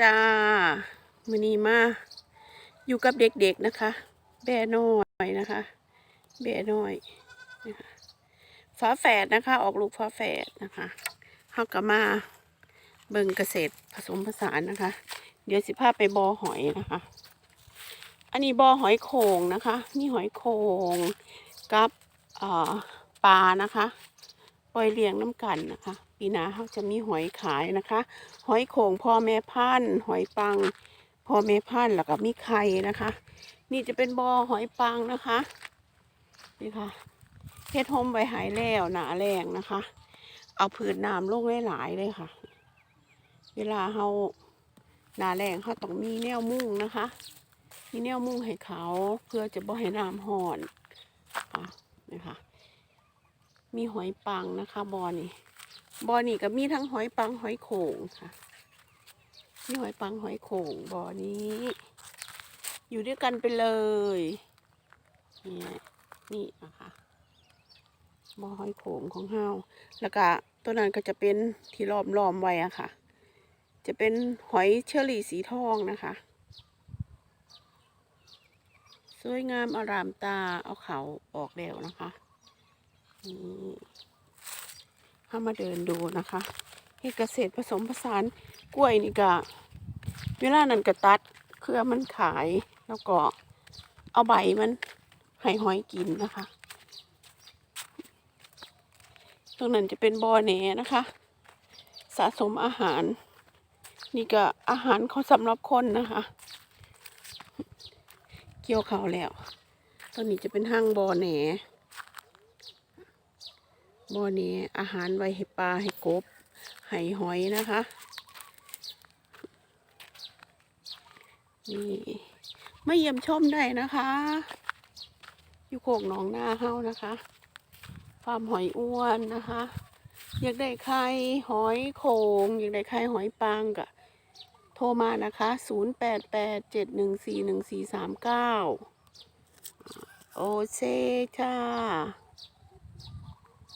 จ้ามือนี้มาอยู่กับเด็กๆนะคะ แบ่น้อยนะคะ แบ่น้อยนะคะฟ้าแฝดนะคะ ออกลูกฟ้าแฝดนะคะเขาก็มาเบิ่งเกษตรผสมผสานนะคะ เดี๋ยวสิพาไปบอหอยนะคะ อันนี้บอหอยโขงนะคะมีหอยโขงกับปลานะคะ ปล่อยเลี้ยงน้ำกันนะคะ ปีหน้าเขาจะมีหอยขายนะคะ หอยโขงพ่อแม่พันธุ์หอยปังพ่อแม่พันธุ์แล้วก็มีไข่นะคะ นี่จะเป็นบอหอยปังนะคะนี่ค่ะเฮ็ดโฮมไว้หายแล้วหนาแรงนะคะ เอาผืนน้ำลงหลายๆเลยค่ะ เวลาเขาหนาแรงเขาต้องมีแนวมุ่งนะคะ มีแนวมุ่งให้เขาเพื่อจะบ่ให้น้ำห่อนค่ะนี่ค่ะมีหอยปังนะคะบอนี่ บอนี่ก็มีทั้งหอยปังหอยโขงค่ะมีหอยปังหอยโขงบอนี้ อยู่ด้วยกันไปเลยนี่นี่นะคะบอหอยโขงของเฮาแล้วก็ตัวนั้นก็จะเป็นที่ล้อมล้อมไว้อะค่ะ จะเป็นหอยเชอรี่สีทองนะคะ สวยงามอารามตาเอาเขาออกแล้วนะคะนี่ เข้ามาเดินดูนะคะเฮ็ดเกษตรผสมผสานกล้วยนี่ก็เวลานั้นก็ตัดเครือมันขายแล้วก็เอาใบมันให้หอยกินนะคะ ตรงนั้นจะเป็นบ่อแหนนะคะ สะสมอาหาร นี่ก็อาหารเขาสำหรับคนนะคะ เกี่ยวเขาแล้ว ตอนนี้จะเป็นห้างบ่อแหน บ่อนี้อาหารไว้ให้ปลาให้กบให้หอยนะคะนี่มาเยี่ยมชมได้นะคะ อยู่โคกหนองนาเฮานะคะฟาร์มหอยอ้วนนะคะ อยากได้ไข่หอยโขงอยากได้ไข่หอยปังก็โทรมานะคะ 0 8 8 7 1 4 1 4 3 9 โอเซจ้า